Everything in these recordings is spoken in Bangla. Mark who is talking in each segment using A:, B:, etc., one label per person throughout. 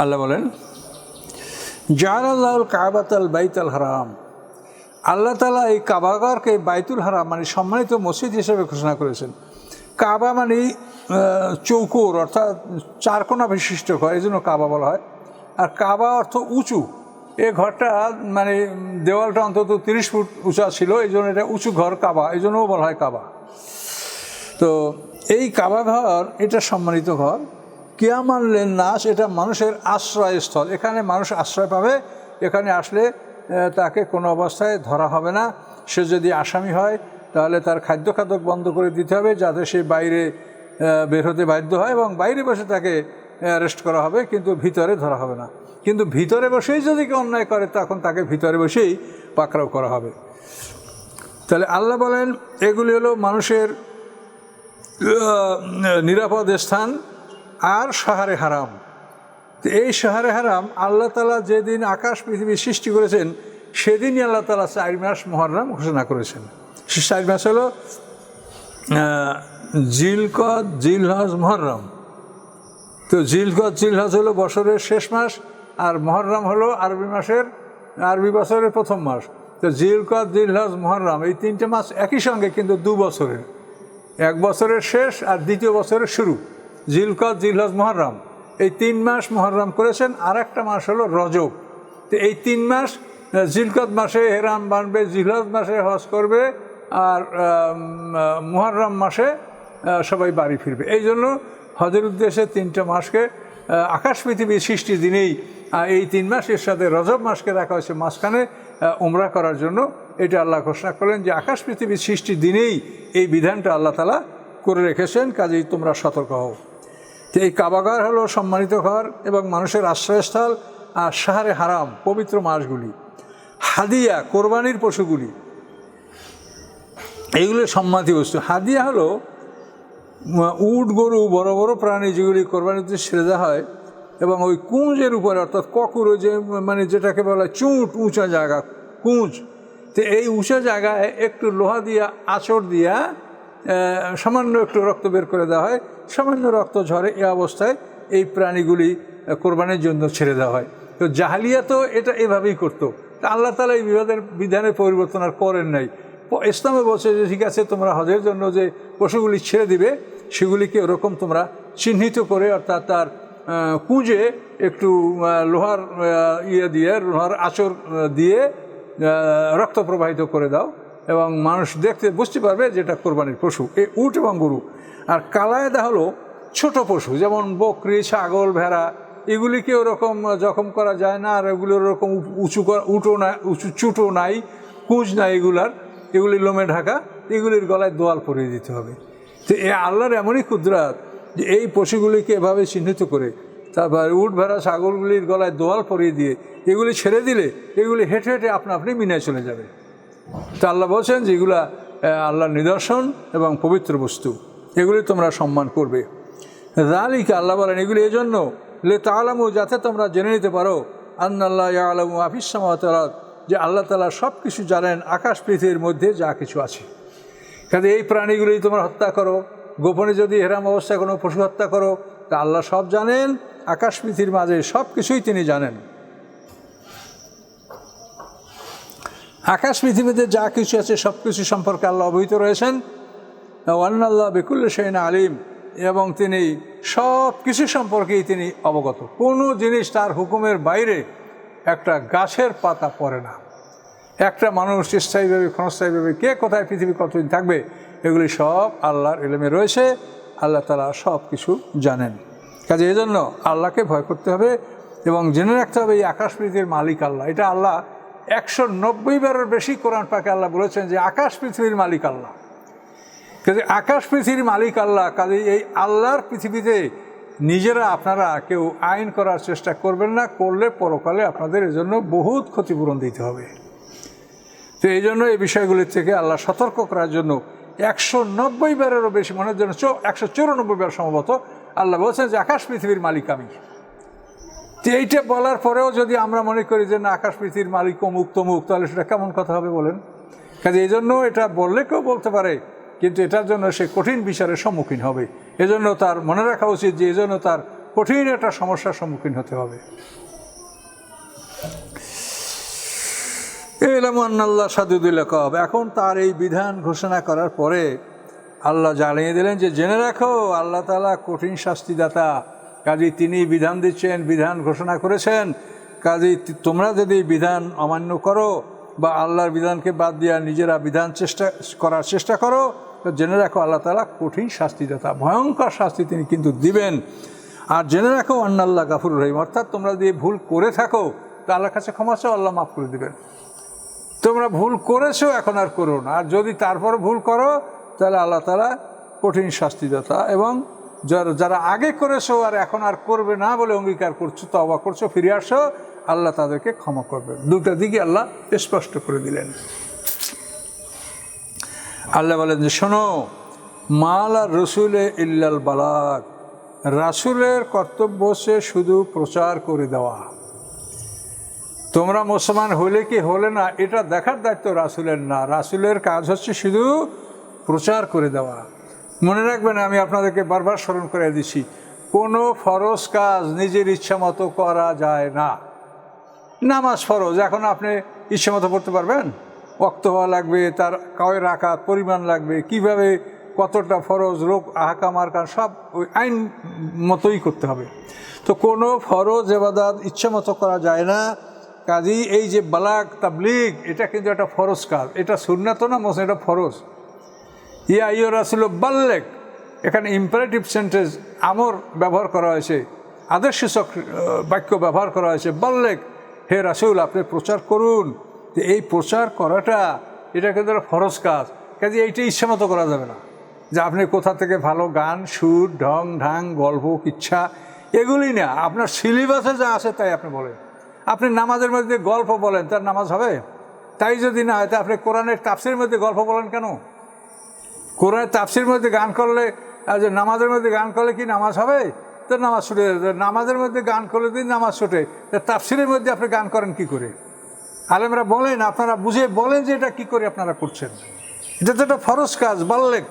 A: আল্লাহ বলেন জাহাল কাবাত আল বাইত আল হারাম। আল্লাহ তালা এই কাবাগরকে বাইতুল হারাম মানে সম্মানিত মসজিদ হিসেবে ঘোষণা করেছেন। কাবা মানে চৌকোর, অর্থাৎ চারকোনা বিশিষ্ট ঘর, এই জন্য কাবা বলা হয়। আর কাবা অর্থ উঁচু। এ ঘরটা মানে দেওয়ালটা অন্তত তিরিশ ফুট উঁচা ছিল, এই জন্য এটা উঁচু ঘর কাবা, এই জন্যও বলা হয় কাবা। তো এই কাবা ঘর, এটা সম্মানিত ঘর। কিয়ামানলেন নাস এটা মানুষের আশ্রয়স্থল। এখানে মানুষ আশ্রয় পাবে, এখানে আসলে তাকে কোনো অবস্থায় ধরা হবে না। সে যদি আসামি হয়, তাহলে তার খাদ্য খাদক বন্ধ করে দিতে হবে, যাতে সে বাইরে বের হতে বাধ্য হয় এবং বাইরে বসে তাকে অ্যারেস্ট করা হবে, কিন্তু ভিতরে ধরা হবে না। কিন্তু ভিতরে বসেই যদি কেউ অন্যায় করে, তখন তাকে ভিতরে বসেই পাকড়াও করা হবে। তাহলে আল্লাহ বলেন, এগুলি হলো মানুষের নিরাপদ স্থান। আর সাহারে হারাম। এই সাহারে হারাম আল্লাহ তালা যেদিন আকাশ, পৃথিবী সৃষ্টি করেছেন, সেদিনই আল্লাহ তালা চার মাস মহরম ঘোষণা করেছেন। সে চার মাস হলো জিলকদ, জিলহজ মহরম তো জিলকদ, জিলহজ হলো বছরের শেষ মাস আর মহরম হলো আরবি মাসের, আরবি বছরের প্রথম মাস। তো জিলকদ, জিলহজ মহরম এই তিনটে মাস একই সঙ্গে কিন্তু দু বছরের। এক বছরের শেষ আর দ্বিতীয় বছরের শুরু। জিলকদ জিলহজ, মহরম। এই তিন মাস মহরম করেছেন আর একটা মাস হলো রজব। তো এই তিন মাস জিলকত মাসে হেরাম বানবে, জিলহজ মাসে হজ করবে, আর মহরম মাসে সবাই বাড়ি ফিরবে। এই জন্য হজের উদ্দেশ্যে তিনটে মাসকে আকাশ পৃথিবীর সৃষ্টির দিনেই এই তিন মাসের সাথে রজব মাসকে রাখা হয়েছে মাঝখানে উমরা করার জন্য। এটা আল্লাহ ঘোষণা করলেন যে আকাশ পৃথিবীর সৃষ্টির দিনেই এই বিধানটা আল্লাহ তালা করে রেখেছেন, কাজেই তোমরা সতর্ক হও। তো এই কাবাগার হলো সম্মানিত ঘর এবং মানুষের আশ্রয়স্থল আর সাহারে হারাম, পবিত্র মাসগুলি। হাদিয়া, কোরবানির পশুগুলি। এইগুলো সম্মানিত বস্তু। হাদিয়া হলো, উট, গরু, বড় বড় প্রাণী যেগুলি কোরবানিতে ছেড়ে দেওয়া হয় এবং ওই কুঁজের উপরে, অর্থাৎ ককুর যে মানে যেটাকে বলা চুঁট, উঁচা জায়গা, কুঁজ। তো এই উঁচা জায়গায় একটু লোহা দিয়া, আঁচড় দিয়া সামান্য একটু রক্ত বের করে দেওয়া হয়। সামান্য রক্ত ঝরে এ অবস্থায় এই প্রাণীগুলি কোরবানির জন্য ছেড়ে দেওয়া হয়। তো জাহালিয়া তো এটা এভাবেই করতো। তা আল্লাহ তালা এই বিবাদের বিধানের পরিবর্তন আর করেন নাই। ইসলামে বলছে যে, ঠিক আছে, তোমরা হজের জন্য যে পশুগুলি ছেড়ে দিবে, সেগুলিকে ওরকম তোমরা চিহ্নিত করে অর্থাৎ তার কুঁজে একটু লোহার ইয়ে দিয়ে, লোহার আচর দিয়ে রক্ত প্রবাহিত করে দাও। এবং মানুষ দেখতে বুঝতে পারবে যে এটা কোরবানির পশু, এই উট এবং গরু। আর কালায়দা হলো ছোট পশু, যেমন বকরি, ছাগল, ভেড়া, এগুলিকে ওরকম জখম করা যায় না, আর এগুলোর ওরকম উঁচু করা উটো না উঁচু চুটো নাই, কুঁজ নাই এগুলার, এগুলি লোমে ঢাকা, এগুলির গলায় দোয়াল পরিয়ে দিতে হবে। তো এ আল্লাহর এমনই ক্ষুদ্রাত যে এই পশুগুলিকে এভাবে চিহ্নিত করে, তারপর উট, ভেড়া, ছাগলগুলির গলায় দোয়াল পরিয়ে দিয়ে, এগুলি ছেড়ে দিলে, এগুলি হেঁটে হেঁটে আপনা আপনি মিনায় চলে যাবে। তা আল্লাহ বলছেন যে এগুলা আল্লাহর নিদর্শন এবং পবিত্র বস্তু। এগুলি তোমরা সম্মান করবে। রালিকে আল্লাহ বলেন, এগুলি এই জন্য লে তালামু যাতে তোমরা জেনে নিতে পারো, আন্নাল্লাহ আলমু আফিসামাতরাত যে আল্লাহ তালা সব কিছু জানেন, আকাশ পৃথিবীর মধ্যে যা কিছু আছে। কাজে এই প্রাণীগুলি তোমরা হত্যা করো, গোপনে যদি হেরাম অবস্থায় কোনো পশু হত্যা করো, তা আল্লাহ সব জানেন, আকাশ পৃথিবীর মাঝে সব কিছুই তিনি জানেন। আকাশ পৃথিবীতে যা কিছু আছে সব কিছু সম্পর্কে আল্লাহ অবহিত রয়েছেন। ওয়ান্নাল্লাহ বেকুল্ল সেইন আলিম, এবং তিনি সব কিছু সম্পর্কেই তিনি অবগত। কোনো জিনিস তার হুকুমের বাইরে একটা গাছের পাতা পড়ে না। একটা মানুষ স্থায়ীভাবে, ক্ষণস্থায়ীভাবে কে কোথায়, পৃথিবী কতদিন থাকবে, এগুলি সব আল্লাহর এলেমে রয়েছে। আল্লাহ তালা সব কিছু জানেন। কাজে এই জন্য আল্লাহকে ভয় করতে হবে এবং জেনে রাখতে হবে এই আকাশ পৃথিবীর মালিক আল্লাহ। এটা আল্লাহ একশো নব্বই বারের বেশি কোরআন পাকে আল্লাহ বলেছেন যে আকাশ পৃথিবীর মালিক আল্লাহ। কাজে আকাশ পৃথিবীর মালিক আল্লাহ, কাজে এই আল্লাহর পৃথিবীতে নিজেরা, আপনারা কেউ আইন করার চেষ্টা করবেন না, করলে পরকালে আপনাদের এজন্য বহুত ক্ষতিপূরণ দিতে হবে। তো এই জন্য এই বিষয়গুলির থেকে আল্লাহ সতর্ক করার জন্য একশো নব্বই বারেরও বেশি মনের জন্য একশো চৌরানব্বই বার সম্ভবত আল্লাহ বলছেন যে আকাশ পৃথিবীর মালিক আমি। এইটা বলার পরেও যদি আমরা মনে করি যে না, আকাশ পৃথিবীর মালিক, অমুক, তমুক, তাহলে সেটা কেমন কথা হবে বলেন? কাজে এই জন্য এটা বললে কেউ বলতে পারে, কিন্তু এটার জন্য সে কঠিন বিচারের সম্মুখীন হবে। এজন্য তার মনে রাখা উচিত যে এজন্য তার কঠিন একটা সমস্যার সম্মুখীন হতে হবে। এলাম আল্লাহ সাদুদুল্লাহ কব এখন তার এই বিধান ঘোষণা করার পরে আল্লাহ জানিয়ে দিলেন যে, জেনে রাখো, আল্লাহ তালা কঠিন শাস্তিদাতা কাজী তিনি বিধান দিচ্ছেন, বিধান ঘোষণা করেছেন। কাজী তোমরা যদি বিধান অমান্য করো বা আল্লাহর বিধানকে বাদ দিয়া নিজেরা বিধান চেষ্টা, করার চেষ্টা করো, তো জেনে রাখো আল্লাহ তালা কঠিন শাস্তিদাতা ভয়ঙ্কর শাস্তি তিনি কিন্তু দিবেন। আর জেনে রাখো, আন্নাল্লাহ গাফুর রহিম, অর্থাৎ তোমরা যদি ভুল করে থাকো, তা আল্লাহর কাছে ক্ষমা চাও, আল্লাহ মাফ করে দিবেন। তোমরা ভুল করেছ, এখন আর করো না। আর যদি তারপর ভুল করো, তাহলে আল্লাহ তালা কঠিন শাস্তিদাতা এবং যারা আগে করেছ আর এখন আর করবে না বলে অঙ্গীকার করছ তবা করছ, ফিরে আসো, আল্লাহ তাদেরকে ক্ষমা করবে। দুটো দিকে আল্লাহ স্পষ্ট করে দিলেন। আল্লাহ বলেন যে, শোনো, মাল আর রসুলে ইল্লাল বালাক রাসুলের কর্তব্য হচ্ছে শুধু প্রচার করে দেওয়া। তোমরা মুসলমান হলে কি হলে না, এটা দেখার দায়িত্ব রাসুলের না। রাসুলের কাজ হচ্ছে শুধু প্রচার করে দেওয়া। মনে রাখবেন, আমি আপনাদেরকে বারবার স্মরণ করে দিচ্ছি, কোনো ফরজ কাজ নিজের ইচ্ছা মতো করা যায় না। নামাজ ফরজ, এখন আপনি ইচ্ছে মতো পড়তে পারবেন? ওক্ত হওয়া লাগবে, তার কয় রাখাত পরিমাণ লাগবে, কীভাবে, কতটা ফরজ, রোগ, আহাকাম, আরকান, সব ওই আইন মতোই করতে হবে। তো কোনো ফরজ এবাদাত ইচ্ছে মতো করা যায় না কাজী এই যে বালাক তাবলিগ, এটা কিন্তু একটা ফরজ কাজ। এটা সুন্নাত না মোস এটা ফরজ। ইয়া ইয় রাসুল বাল্লেক এখানে ইম্পারেটিভ সেন্টেন্স আমর ব্যবহার করা হয়েছে আদর্শসূচক বাক্য ব্যবহার করা হয়েছে বাল্লেক হে রাসুল, আপনি প্রচার করুন। এই প্রচার করাটা এটা কিন্তু ফরজ কাজ। কাজে এইটা ইচ্ছা মতো করা যাবে না। যে আপনি কোথা থেকে ভালো গান, সুর, ঢং, ঢাং, গল্প, ইচ্ছা, এগুলি না। আপনার সিলেবাসে যা আছে তাই আপনি বলেন। আপনি নামাজের মধ্যে গল্প বলেন, তার নামাজ হবে? তাই যদি না হয়, তা আপনি কোরআনের তাপসির মধ্যে গল্প বলেন কেন? কোরআনের তাপসির মধ্যে গান করলে, আর যে নামাজের মধ্যে গান করলে কি নামাজ হবে? তো নামাজ ছুটে নামাজের মধ্যে গান করলে দিন নামাজ ছুটে, তা তাপসিরের মধ্যে আপনি গান করেন কি করে? আলেমরা বলেন, আপনারা বুঝে বলেন যে এটা কী করে আপনারা করছেন। এটা তো একটা ফরজ কাজ বললেন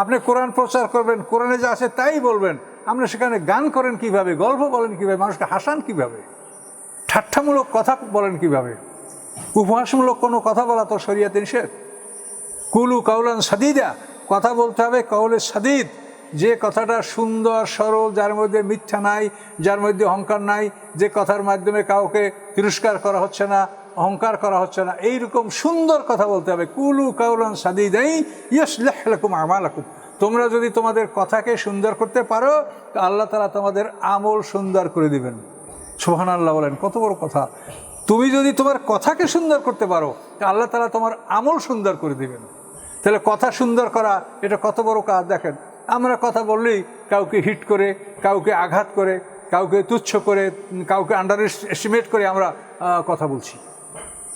A: আপনি কোরআন প্রচার করবেন, কোরআনে যা আছে তাই বলবেন। আপনি সেখানে গান করেন কীভাবে? গল্প বলেন কীভাবে? মানুষকে হাসান কীভাবে? ঠাট্টামূলক কথা বলেন কীভাবে? উপহাসমূলক কোনো কথা বলা তো শরিয়াতে নিষেধ? কুলু কাউলান সাদিদা। কথা বলতে হবে কাউলের সাদিদ। যে কথাটা সুন্দর, সরল, যার মধ্যে মিথ্যা নাই, যার মধ্যে অহংকার নাই, যে কথার মাধ্যমে কাউকে তিরস্কার করা হচ্ছে না, অহংকার করা হচ্ছে না, এইরকম সুন্দর কথা বলতে হবে। কুলু কাউলান সাদিদাই ইয়স লেখলাকুম আমালাকুম। তোমরা যদি তোমাদের কথাকে সুন্দর করতে পারো আল্লাহ তালা তোমাদের আমল সুন্দর করে দিবেন। সোহান আল্লাহ বলেন, কত বড় কথা। তুমি যদি তোমার কথাকে সুন্দর করতে পারো আল্লাহ তালা তোমার আমল সুন্দর করে দিবেন। তাহলে কথা সুন্দর করা, এটা কত বড় কাজ, দেখেন। আমরা কথা বললেই কাউকে হিট করে, কাউকে আঘাত করে, কাউকে তুচ্ছ করে, কাউকে আন্ডার এস্টিমেট করে আমরা কথা বলছি।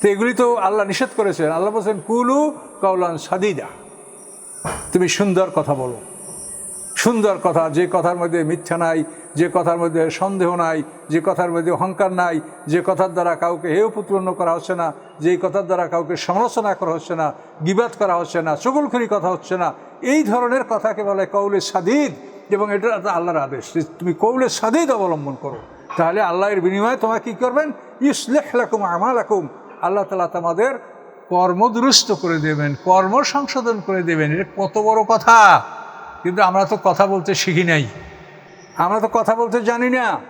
A: তো এগুলি তো আল্লাহ নিষেধ করেছেন। আল্লাহ বলছেন, কুলু কাউলান সাদিদা। তুমি সুন্দর কথা বলো। সুন্দর কথা, যে কথার মধ্যে মিথ্যা নাই যে কথার মধ্যে সন্দেহ নাই, যে কথার মধ্যে অহংকার নাই, যে কথার দ্বারা কাউকে হেয় প্রতিপন্ন করা হচ্ছে না যেই কথার দ্বারা কাউকে সমালোচনা করা হচ্ছে না, গিবাদ করা হচ্ছে না, চগলখড়ি কথা হচ্ছে না, এই ধরনের কথাকে বলে কৌলে সাদিদ এবং এটা আল্লাহর আদেশ। তুমি কৌলে সাদিদ অবলম্বন করো। তাহলে আল্লাহর বিনিময়ে তোমাকে কী করবেন? ইসলেখ লাকুম আমাল আল্লাহ তালা তোমাদের কর্মদুরস্ত করে দেবেন, কর্ম সংশোধন করে দেবেন। এটা কত বড় কথা। কিন্তু আমরা তো কথা বলতে শিখি নাই। আমরা তো কথা বলতে জানি না।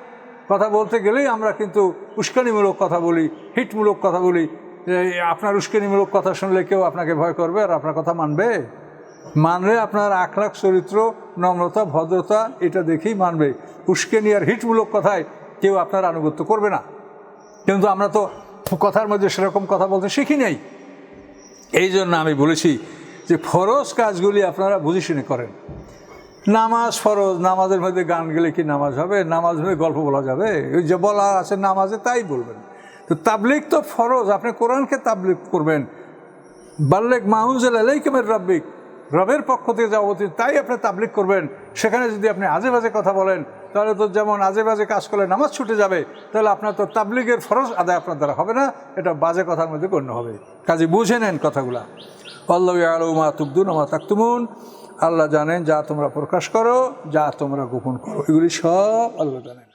A: কথা বলতে গেলেই আমরা কিন্তু উস্কানিমূলক কথা বলি, হিটমূলক কথা বলি। আপনার উস্কানিমূলক কথা শুনলে কেউ আপনাকে ভয় করবে আর আপনার কথা মানবে? মানলে আপনার আখলাখ, চরিত্র, নম্রতা, ভদ্রতা, এটা দেখেই মানবে। উস্কানি আর হিটমূলক কথায় কেউ আপনার আনুগত্য করবে না। কিন্তু আমরা তো কথার মধ্যে সেরকম কথা বলতে শিখি নাই। এই জন্য আমি বলেছি যে ফরজ কাজগুলি আপনারা বুঝে শুনে করেন। নামাজ ফরজ, নামাজের মধ্যে গান গেলে কি নামাজ হবে? নামাজ হয়ে গল্প বলা যাবে? ওই যে বলা আছে নামাজে তাই বলবেন। তো তাবলিক তো ফরজ, আপনি কোরআনকে তাবলিক করবেন। বাল্লেক মাহুজেল আলাইকেমের রব্বিক, রবের পক্ষ থেকে যা অবতীর তাই আপনি তাবলিক করবেন। সেখানে যদি আপনি আজে বাজে কথা বলেন, তাহলে তো যেমন আজে বাজে কাজ করলে নামাজ ছুটে যাবে, তাহলে আপনার তো তাবলিগের ফরজ আদায় আপনার দ্বারা হবে না, এটা বাজে কথার মধ্যে গণ্য হবে। কাজে বুঝে নেন কথাগুলা। আল্লাহ আল্লাহ জানেন যা তোমরা প্রকাশ করো, যা তোমরা গোপন করো। এগুলি সব আল্লাহ জানেন।